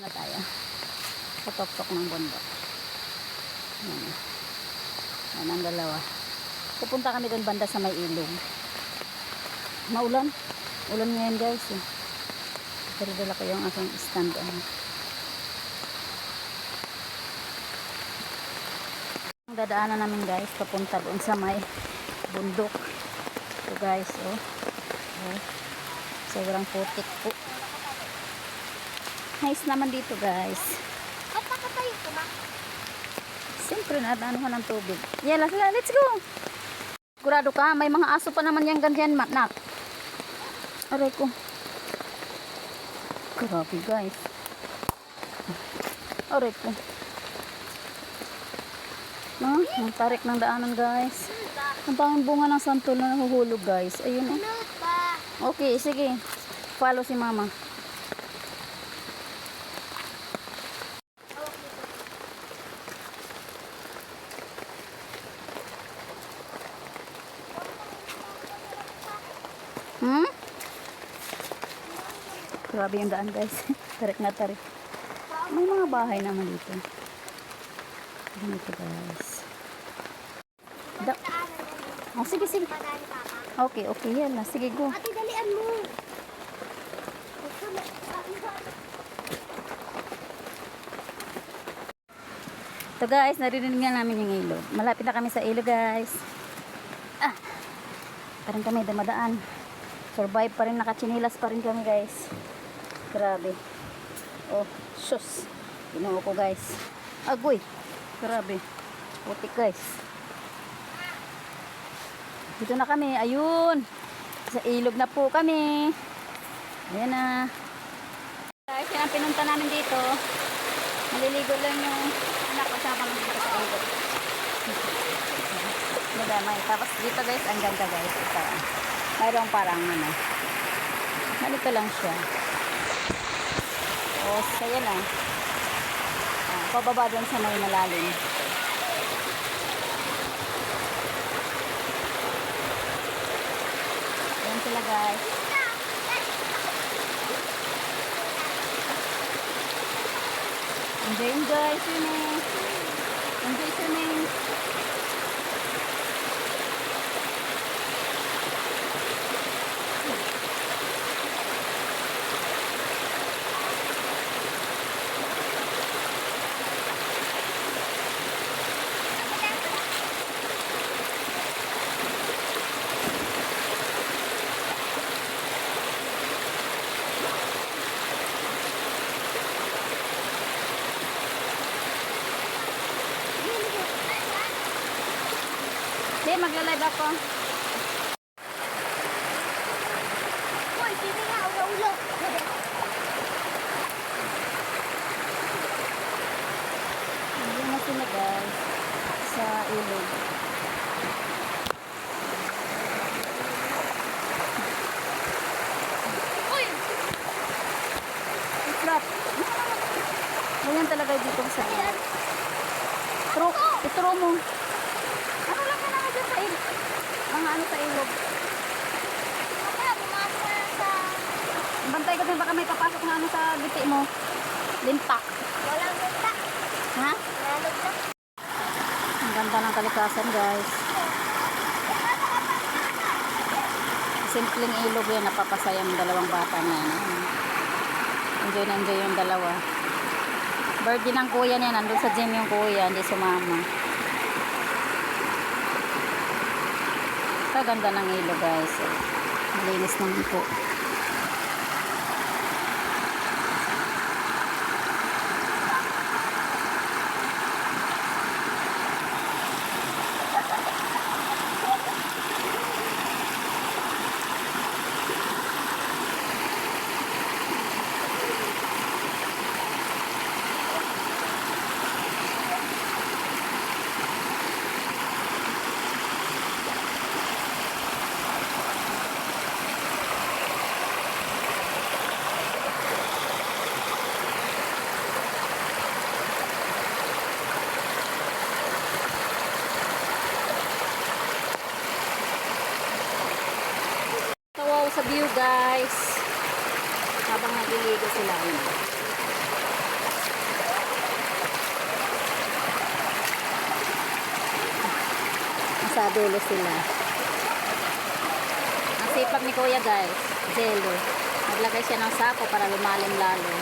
na tayo. Patok-tok ng bundok. Yan. Yan ang dalawa. Pupunta kami doon banda sa may ilog. Maulan. Ulan ngayon guys eh. Pero dala ko yung aking stand on. Ang dadaanan namin guys, papunta doon sa may bundok. So guys, oh. oh. Sobrang putik po. Nice naman dito guys. Ba't nakatayo ka ba? Siyempre, nadaan ko ng tubig. Sila, let's go! Sigurado ka, may mga aso pa naman yan ganyan, ma- nak. Aray ko. Grabe, guys. Aray ko. No, ang tarik ng daanan, guys. Ang tanging bunga ng santol na nahuhulog, guys. Ayun. Ano ba? Okay, sige. Follow si mama. Grabe yung daan guys. tarik na tarik. May mga bahay naman dito. Ganito guys. Da oh, sige, sige. Okay, okay. Yan na. Sige, go. Ate, dalian mo. So guys, narinig nga namin yung ilog. Malapit na kami sa ilog guys. Ah, pa rin kami dumadaan. Survive pa rin, nakachinilas pa rin kami guys. Grabe. Oh, sus. Ginoo ko guys. Agoy. Grabe. Putik guys. Dito na kami. Ayun. Sa ilog na po kami. Ayan na. Guys, yan ang pinunta namin dito. Maliligo lang yung anak ko sama kami dito sa ilog. Madamay. Tapos dito guys, ang ganda guys. Ito. Mayroong parang ano. Malito lang siya. O, saya na. Ah, pababa doon sa may malalim. Yan sila guys. Enjoy, enjoy swimming. Enjoy swimming. Hindi, magla-live ako. Uy, sino nga? Ulo-ulo. Hindi na sila guys. Sa ilog. Uy! Flap. Ganyan talaga dito sa ilog. Tro, itro mo. Ano lang ka naman dyan sa ilog? Mga ano sa ilog. Mamaya, pumasok na sa... Bantay ka din baka may papasok na ano sa giti mo. Lintak. Walang punta. Ha? Nalog na. Ang ganda ng kalikasan guys. Simpleng ilog yan, napapasaya ang dalawang bata na yan. Enjoy na enjoy yung dalawa. Birthday ng kuya niya, nandun sa gym yung kuya, hindi sumama. Kaganda ng ilog guys. Malinis naman po. sa view guys. Habang nagliligo sila ano? nasa dulo sila. Ang sipag ni kuya guys zelo naglagay siya ng sako para lumalim lalo